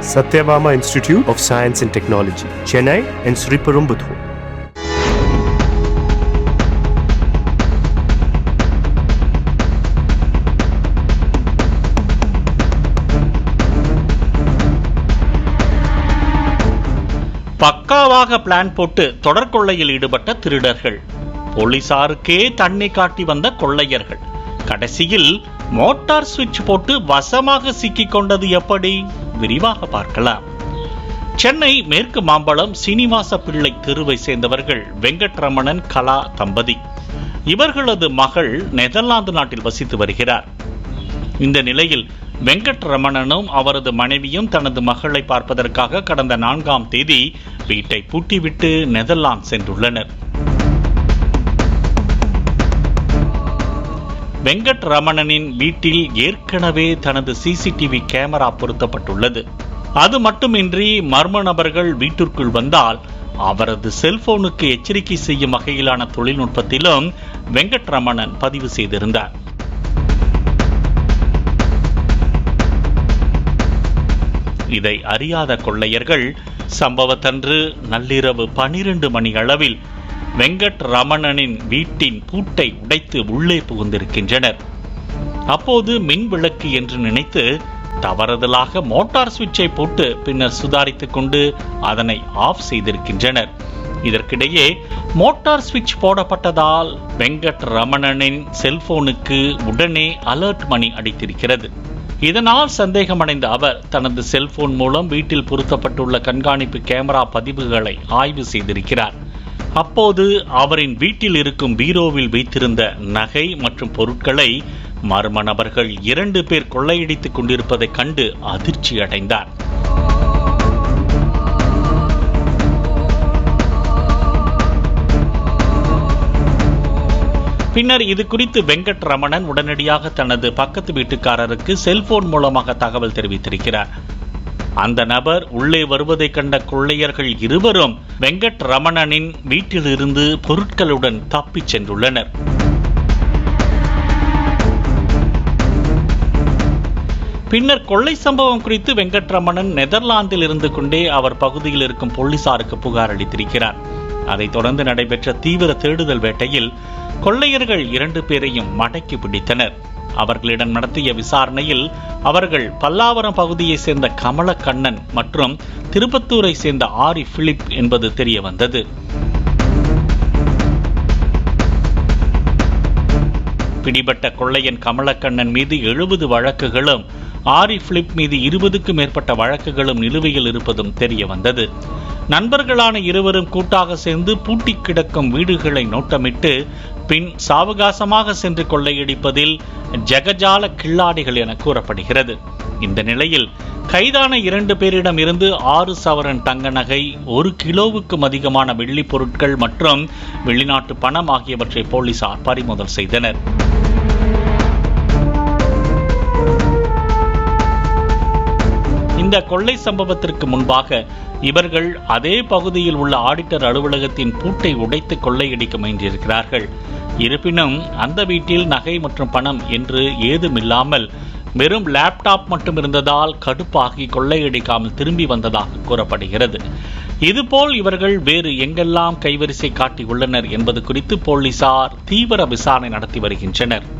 Satyabama Institute of Science and Technology, Chennai and Sriperumbudur. பக்காவாக plan போட்டு தொடர் கொள்ளையில் ஈடுபட்ட திருடர்கள். போலீசாருக்கே தண்ணி காட்டி வந்த கொள்ளையர்கள். கடைசியில் மோட்டார் சுவிட்ச் போட்டு வசமாக சிக்கிக் கொண்டது எப்படி? விரிவாக பார்க்கலாம். சென்னை மேற்கு மாம்பழம் சீனிவாச பிள்ளை தெருவை சேர்ந்தவர்கள் வெங்கட்ரமணன் கலா தம்பதி. இவர்களது மகள் நெதர்லாந்து நாட்டில் வசித்து வருகிறார். இந்த நிலையில் வெங்கட் ரமணனும் அவரது மனைவியும் தனது மகளை பார்ப்பதற்காக கடந்த நான்காம் தேதி வீட்டை பூட்டிவிட்டு நெதர்லாந்து சென்றுள்ளனர். வெங்கட் ரமணனின் வீட்டில் ஏற்கனவே தனது சிசிடிவி கேமரா பொருத்தப்பட்டுள்ளது. அது மட்டுமின்றி மர்ம நபர்கள் வீட்டிற்குள் வந்தால் அவரது செல்போனுக்கு எச்சரிக்கை செய்யும் வகையிலான தொழில்நுட்பத்திலும் வெங்கட் ரமணன் பதிவு செய்திருந்தார். இதை அறியாத கொள்ளையர்கள் சம்பவத்தன்று நள்ளிரவு பனிரெண்டு மணி அளவில் வெங்கட் ரமணனின் வீட்டின் பூட்டை உடைத்து உள்ளே புகுந்திருக்கின்றனர். அப்போது மின் விளக்கு என்று நினைத்து தவறுதலாக மோட்டார் சுவிட்சை போட்டு பின்னர் சுதாரித்துக் கொண்டு அதனை ஆஃப் செய்திருக்கின்றனர். இதற்கிடையே மோட்டார் சுவிட்ச் போடப்பட்டதால் வெங்கட் ரமணனின் செல்போனுக்கு உடனே அலர்ட் மணி அடித்திருக்கிறது. இதனால் சந்தேகமடைந்த அவர் தனது செல்போன் மூலம் வீட்டில் பொருத்தப்பட்டுள்ள கண்காணிப்பு கேமரா பதிவுகளை ஆய்வு செய்திருக்கிறார். அப்போது அவரின் வீட்டில் இருக்கும் பீரோவில் வைத்திருந்த நகை மற்றும் பொருட்களை மர்ம நபர்கள் இரண்டு பேர் கொள்ளையடித்துக் கொண்டிருப்பதைக் கண்டு அதிர்ச்சி அடைந்தார். பின்னர் இது குறித்து வெங்கட் ரமணன் உடனடியாக தனது பக்கத்து வீட்டுக்காரருக்கு செல்போன் மூலமாக தகவல் தெரிவித்திருக்கிறார். அந்த நபர் உள்ளே வருவதைக் கண்ட கொள்ளையர்கள் இருவரும் வெங்கட் ரமணனின் வீட்டிலிருந்து பொருட்களுடன் தப்பிச் சென்றுள்ளனர். பின்னர் கொள்ளை சம்பவம் குறித்து வெங்கட்ரமணன் நெதர்லாந்தில் இருந்து கொண்டே அவர் பகுதியில் இருக்கும் போலீசாருக்கு புகார் அளித்திருக்கிறார். அதைத் தொடர்ந்து நடைபெற்ற தீவிர தேடுதல் வேட்டையில் கொள்ளையர்கள் இரண்டு பேரையும் மடக்கி பிடித்தனர். அவர்களிடம் நடத்திய விசாரணையில் அவர்கள் பல்லாவரம் பகுதியைச் சேர்ந்த கமலக்கண்ணன் மற்றும் திருப்பத்தூரை சேர்ந்த ஆரி பிலிப் என்பது தெரிய வந்தது பிடிபட்ட கொள்ளையன் கமலக்கண்ணன் மீது எழுபது வழக்குகளும் ஆரி பிலிப் மீது இருபதுக்கும் மேற்பட்ட வழக்குகளும் நிலுவையில் இருப்பதும் தெரிய வந்தது நண்பர்களான இருவரும் கூட்டாக சேர்ந்து பூட்டி கிடக்கும் வீடுகளை நோட்டமிட்டு பின் சாவகாசமாக சென்று கொள்ளையடிப்பதில் ஜெகஜால கில்லாடிகள் என கூறப்படுகிறது. இந்த நிலையில் கைதான இரண்டு பேரிடம் இருந்து ஆறு சவரன் தங்க நகை ஒரு கிலோவுக்கும் அதிகமான வெள்ளி பொருட்கள் மற்றும் வெளிநாட்டு பணம் ஆகியவற்றை போலீசார் பறிமுதல் செய்தனர். இந்த கொள்ளை சம்பவத்திற்கு முன்பாக இவர்கள் அதே பகுதியில் உள்ள ஆடிட்டர் அலுவலகத்தின் பூட்டை உடைத்து கொள்ளையடிக்க முயன்றிருக்கிறார்கள். இருப்பினும் அந்த வீட்டில் நகை மற்றும் பணம் என்று ஏதுமில்லாமல் வெறும் லேப்டாப் மட்டும் இருந்ததால் கடுப்பாகி கொள்ளையடிக்காமல் திரும்பி வந்ததாக கூறப்படுகிறது. இதுபோல் இவர்கள் வேறு எங்கெல்லாம் கைவரிசை காட்டியுள்ளனர் என்பது குறித்து போலீசார் தீவிர விசாரணை நடத்தி வருகின்றனர்.